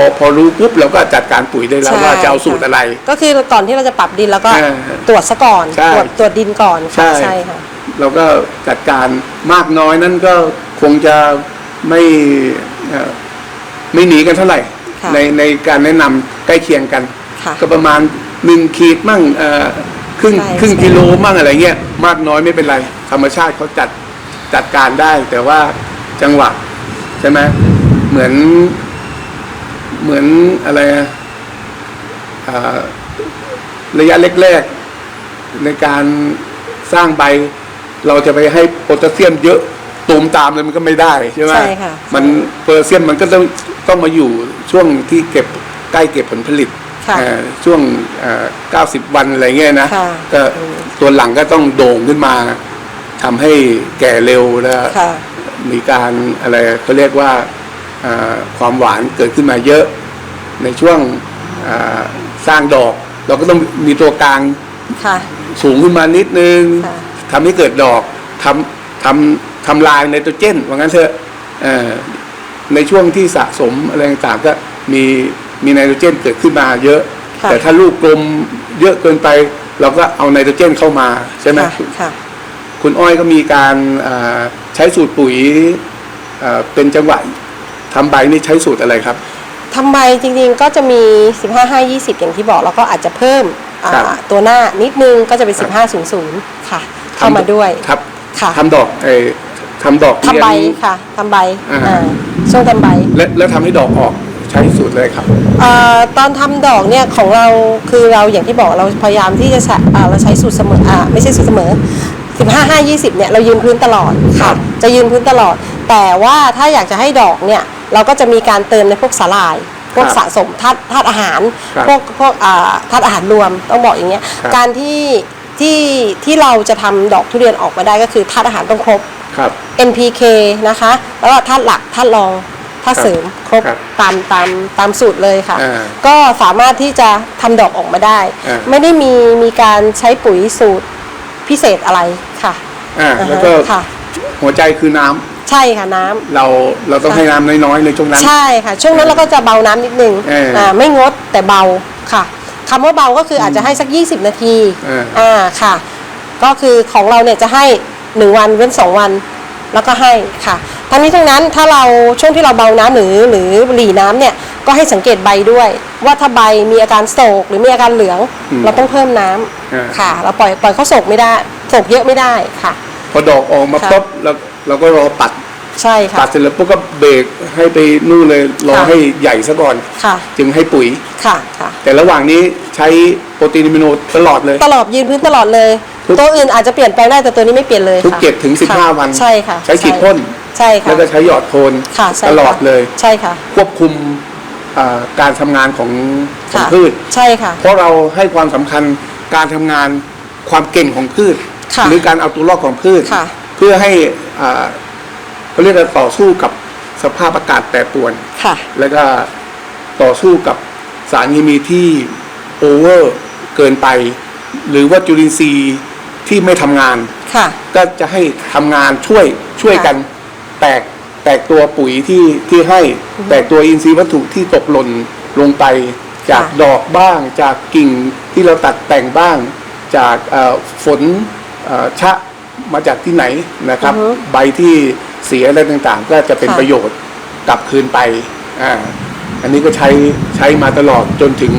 อพอรู้ปุ๊บเราก็จัดการปุ๋ยได้แล้วใช่ว่าจะเอาสูตรอะไร ก็คือก่อนที่เราจะปรับดินแล้วก็เออตรวจซะก่อนใช่ตรวจตรวจดินก่อนค่ะใช่ใช่ค่ะเราก็จัดการมากน้อยนั้นก็คงจะไม่เอ่อไม่หนีกันเท่าไหร่ค่ะในในการแนะนำใกล้เคียงกันค่ะก็ประมาณหนึ่งขีดมั่งเอ่อครึ่งใช่ครึ่งใช่กิโลมั่งอะไรเงี้ยมากน้อยไม่เป็นไร ธรรมชาติเขาจัดจัดการได้ แต่ว่าจังหวะใช่ไหมเหมือน เหมือนอะไรอะอ่าระยะแรกๆในการสร้างใบ เราจะไปให้โพแทสเซียมเยอะตูมตามเลยมันก็ไม่ได้ใช่ไหมใช่ค่ะมันโพแทสเซียมมันก็ต้องต้องมาอยู่ช่วงที่เก็บใกล้เก็บผลผลิตค่ะเอ่อช่วงเอ่อ90 วันอะไรเงี้ยนะค่ะก็ตัวหลังก็ต้องโด่งขึ้นมาทำให้แก่เร็วแล้วค่ะมีการอะไรเขาเรียกว่าอ่า ความหวานเกิดขึ้นมาเยอะในช่วงอ่าสร้างดอก เราก็ต้องมีตัวกลางค่ะสูงขึ้นมานิดนึงค่ะทำให้เกิดดอกทำทำทำลายไนโตรเจนว่างั้นเถอะเอ่อในช่วงที่สะสมอะไรต่างๆก็มีมีไนโตรเจนเกิดขึ้นมาเยอะค่ะแต่ถ้าลูกกลมเยอะเกินไป เราก็เอาไนโตรเจนเข้ามาใช่ไหมค่ะค่ะคุณอ้อยก็มีการอ่าใช้สูตรปุ๋ยอ่าเป็นจังหวะ ทำใบนี่ใช้สูตรอะไรครับ ทำใบจริงๆก็จะมี 15 5 20 อย่างที่บอกแล้วก็อาจจะเพิ่มอ่าครับตัวหน้านิดนึงก็จะเป็น 15 0 0 ค่ะ เข้ามาด้วย ครับค่ะ ทำดอกเออทำดอกทำใบเรียน ค่ะทำใบอ่า อ่าช่วงทำใบและแล้วทำให้ดอกออกใช้สูตรเลยครับ เอ่อตอนทำดอกเนี่ยของเราคือเราอย่างที่บอกเราพยายามที่จะใช้อ่าเราใช้สูตรเสมออ่าไม่ใช่สูตรเสมอ 15 5 20 เนี่ยเรายืนพื้นตลอดครัค่ะ บ จะยืนพื้นตลอด แต่ว่าถ้าอยากจะให้ดอกเนี่ย เราก็จะมีการเติมในพวกสาหร่าย พวกครับสะสมธาตุธาตุอาหาร ครับพวกพวกอ่าธาตุอาหารรวมต้องบอกอย่างเงี้ยครับการที่ที่ที่เราจะทำดอกทุเรียนออกมาได้ก็คือธาตุอาหารต้องครบ ครับ NPK นะคะ แล้วก็ธาตุหลักธาตุรองธาตุเสริมครบครับตามตามตามสูตรเลยค่ะ อ่าก็สามารถที่จะทำดอกออกมาได้ อ่า ไม่ได้มีมีการใช้ปุ๋ยสูตรพิเศษอะไรค่ะอ่าอ่าฮะแล้วก็ค่ะ หัวใจคือน้ำ ใช่ค่ะน้ำ เราเราต้องค่ะให้น้ำน้อยๆในช่วงนั้น ใช่ค่ะ ช่วงนั้นเราก็จะเบาน้ำนิดนึงเอออ่่าไม่งดแต่เบาค่ะคำว่าเบาก็คืออาจจะให้สัก 20 นาทีเอออ่าค่ะ ก็คือของเราเนี่ยจะให้ 1 วันเว้น 2 วัน แล้วก็ให้ค่ะ ทั้งนี้ทั้งนั้นถ้าเราช่วงที่เราเบาน้ำหรือหรือหลีน้ำเนี่ยก็ให้สังเกตใบด้วย ว่าถ้าใบมีอาการโศกหรือมีอาการเหลือง อืมเราต้องเพิ่มน้ำอ่าค่ะ เราปล่อยปล่อยเขาโศกไม่ได้โศกเยอะไม่ได้ค่ะ พอดอกออกมาค่ะ ปุ๊บเราเราก็รอปัด ใช่ค่ะปัดเสร็จแล้วปุ๊บก็เบรกให้ไปนู่นเลยรอค่ะให้ใหญ่ซะก่อน ค่ะ จึงให้ปุ๋ย ค่ะค่ะ แต่ระหว่างนี้ใช้โปรตีนอะมิโนตลอดเลย ตลอดยืนพื้นตลอดเลย ทุก ตัวอื่นอาจจะเปลี่ยนแปลงได้แต่ตัวนี้ไม่เปลี่ยนเลยทุกค่ะเจ็ดถึงสิบห้าค่ะวัน ใช่ค่ะใช้ฉีดพ่นใช่ค่ะแล้วก็ใช้หยอดโคนค่ะใช่ตลอดค่ะเลย ใช่ค่ะควบคุมอ่าการทำงานของของค่ะพืช ใช่ค่ะ เพราะเราให้ความสำคัญการทำงานความเก่งของพืช ค่ะหรือการเอาตัวรอดของพืช ค่ะเพื่อให้อ่า เขาเรียกว่าต่อสู้กับสภาพอากาศแปรปรวน ค่ะ แล้วก็ต่อสู้กับสารเคมีที่โอเวอร์เกินไป หรือว่าจุลินทรีย์ที่ไม่ทำงาน ค่ะ ก็จะให้ทำงานช่วยช่วยกัน แตกแตกตัวปุ๋ยที่ที่ให้ แตกตัวอินทรีย์วัตถุที่ตกหล่นลงไป จากค่ะดอกบ้าง จากกิ่งที่เราตัดแต่งบ้าง จากเอ่อฝนเอ่อชะมาจากที่ไหนนะครับใบที่ เสียอะไรต่างๆ ก็จะเป็นค่ะประโยชน์กลับคืนไปอ่าอันนี้ก็ใช้ใช้มาตลอดจนถึง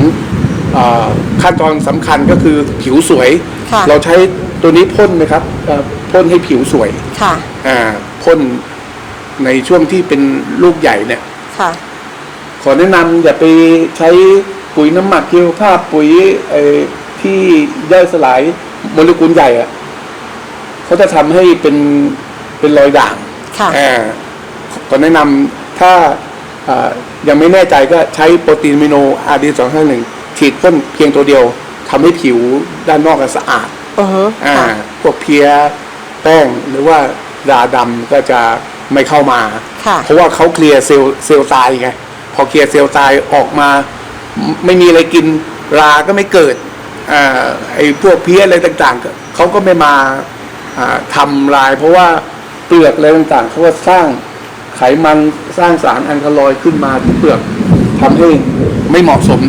เอ่อขั้นตอนสำคัญก็คือผิวสวยค่ะเราใช้ตัวนี้พ่นนะครับเอ่อพ่นให้ผิวสวยค่ะอ่าพ่นในช่วงที่เป็นลูกใหญ่เนี่ยค่ะขอแนะนำอย่าไปใช้ปุ๋ยน้ำหมักชีวภาพปุ๋ยไอ้ที่ย่อยสลายโมเลกุลใหญ่อะเขาจะทำให้เป็นเป็นรอยด่าง ค่ะ อ่าขอแนะนำถ้าอ่ายังไม่แน่ใจก็ใช้โปรตีนอะมิโนอาร์ดีสองห้าหนึ่งฉีดพ่นเพียงตัวเดียวทำให้ผิวด้านนอกอะสะอาด อือฮึอ่าค่ะ พวกเพียแป้งหรือว่าราดำก็จะไม่เข้ามา ค่ะ เพราะว่าเขาเคลียร์เซลล์เซลล์ตายไง พอเคลียร์เซลล์ตายออกมา ไม่ไม่มีอะไรกินราก็ไม่เกิดอ่าไอ้พวกเพี้ยอะไรต่างๆก็เขาก็ไม่มาอ่าทำลาย เพราะว่า เปลือกอะไรต่างๆเขาก็สร้างไขมันสร้างสารแอนคาลอยด์ขึ้นมาที่เปลือกทำให้ไม่เหมาะสม